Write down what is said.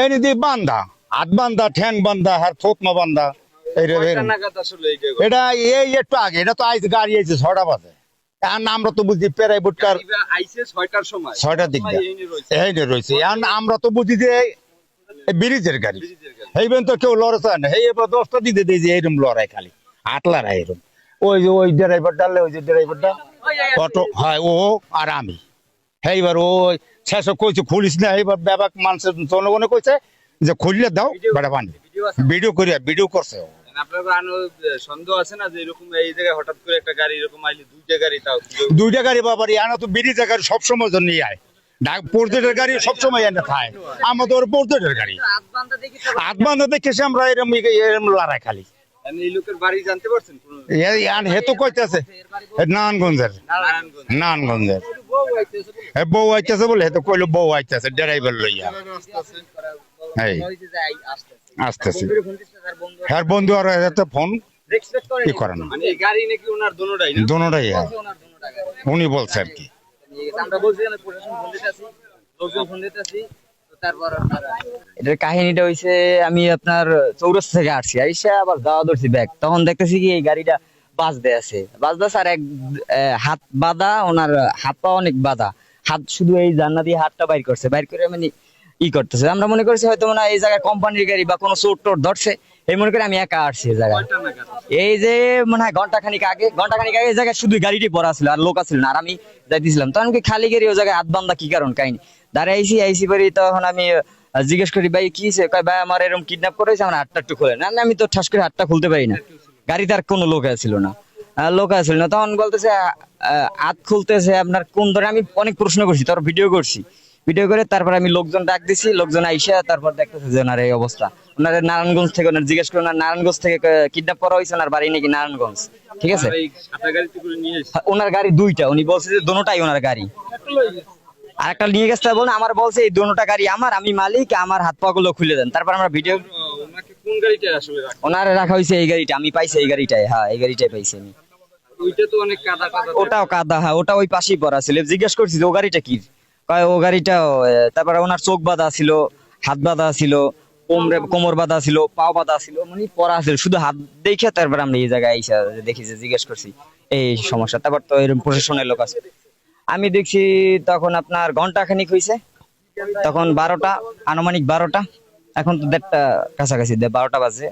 এই নিদি বান্ধা হাত ঠ্যাং হার এটা এই একটু আগে এটা তো আইস গাড়ি আইছে ছটা বাজে। এখন আমরা তো বুঝি পেরাই বুটকার ছয়টার সময়। ছয়টার দিক এই রয়েছে। এখন আমরা তো বুঝি যে ব্রিজের গাড়ি। এইবেন তো কেউ লড়ে চায় না। এই এবার দশটা দিতে দিয়েছে এইরকম লড়াই খালি। আট লড়াই এরকম ওই যে ওই ড্রাইভার ডালে ওই যে ড্রাইভারটা। অটো হয় ও আর আমি। এইবার ওই শেষ কইছে খুলিস না। এইবার ব্যাপার মানুষের জনগণে কইছে যে খুললে দাও বেড়া বানবে। ভিডিও করিয়া ভিডিও করছে ও। আনো সন্দেহ আছে না যে এরকম এই জায়গায় হঠাৎ করে একটা গাড়ি এরকম আইলে দুইটা গাড়ি তাও দুইটা গাড়ি বাবারি আনা তো ব্রিজের গাড়ি সবসময় জন্য আয়। পোর্টের গাড়ি সবসময় এনে খায়। আমাদের পোর্টের গাড়ি। হাত বান্ধা দেখি তো হাত বান্ধা দেখেছি আমরা এরম এরম লড়াই খালি। মানে নারায়ণগঞ্জের। নারায়ণগঞ্জ। নারায়ণগঞ্জের। বউ আইতেছে বলে। হেতু কইলো বউ আইতেছে ড্রাইভার লইয়া। এই। আসতেছে। হ্যার বন্ধু আর ফোন কি করে না। মানে দোনোটাই হ্যাঁ। উনি বলছে আর কি। আমরা এটার কাহিনীটা আমি আপনার চৌরাস্তা থেকে আসছি আবার যাওয়া ধরছি ব্যাগ তখন দেখতেছি কি এই গাড়িটা বাজতে আছে। বাজতে আছে আর এক হাত বাঁধা, ওনার হাত পা অনেক বাঁধা। হাত শুধু এই জান্না দিয়ে হাতটা বাইর করছে, বাইর করে মানে ই করতেছে। আমরা মনে করছি হয়তো মনে হয় এই জায়গায় কোম্পানির গাড়ি বা কোনো চোর টোর ধরছে। এই মনে করে আমি একা আসছি এই জায়গায়। এই যে মনে হয় ঘণ্টা খানিক আগে ঘণ্টা খানিক আগে এই জায়গায় শুধু গাড়িটি পড়া ছিল, আর লোক আছিল না, আর আমি যাইতেছিলাম। তখন কি খালি গাড়ি ওই জায়গায় হাত বান্ধা কি কারণ, কাহিনী? দাঁড়াই আইসি আইসি পরে তখন আমি জিজ্ঞেস করি, ভাই, কি? কয়, ভাই, আমার এরকম কিডন্যাপ করেছে, আমার হাতটা একটু খুলে না আমি তো ঠাস করে হাতটা খুলতে পারি না। গাড়িতে আর কোনো লোক ছিল না। লোক আছিল না। তখন বলতেছে হাত খুলতেছে আপনার কোন ধরে আমি অনেক প্রশ্ন করছি, তার ভিডিও করছি। ভিডিও করে তারপর আমি লোকজন ডাক দিছি লোকজন আইসা তারপর দেখতেছে যে ওনার এই অবস্থা। ওনার নারায়ণগঞ্জ থেকে ওনার জিজ্ঞেস করে ওনার নারায়ণগঞ্জ থেকে কিডন্যাপ করা হয়েছে ওনার বাড়ি নাকি নারায়ণগঞ্জ? ঠিক আছে? ওনার গাড়ি দুইটা উনি বলছে যে দোনোটাই ওনার গাড়ি। আর একটা নিয়ে গেছে বলে আমার বলছে এই দোনোটা গাড়ি আমার আমি মালিক আমার হাত পা গুলো খুলে দেন। তারপর আমরা ভিডিও ওনার রাখা হয়েছে এই গাড়িটা আমি পাইছি এই গাড়িটাই হ্যাঁ এই গাড়িটাই পাইছি আমি। ওইটা তো অনেক কাদা কাদা ওটাও কাদা হ্যাঁ ওটা ওই পাশেই পড়া ছিল। জিজ্ঞেস করছি যে ও গাড়িটা কি? ও গাড়িটা তারপরে ওনার চোখ বাঁধা ছিল, হাত বাঁধা ছিল, কোমরে, কোমর বাঁধা ছিল, পাও বাঁধা ছিল মানে পড়া ছিল, শুধু হাত দেখে তারপর আমরা এই জায়গায় আইসা দেখি যে, জিজ্ঞেস করছি, এই সমস্যা, তারপর তো এরকম প্রশাসনের লোক আছে। আমি দেখছি তখন আপনার ঘণ্টা খানিক হয়েছে তখন বারোটা, আনুমানিক বারোটা, এখন তো দেড়টা কাছাকাছি বারোটা বাজে।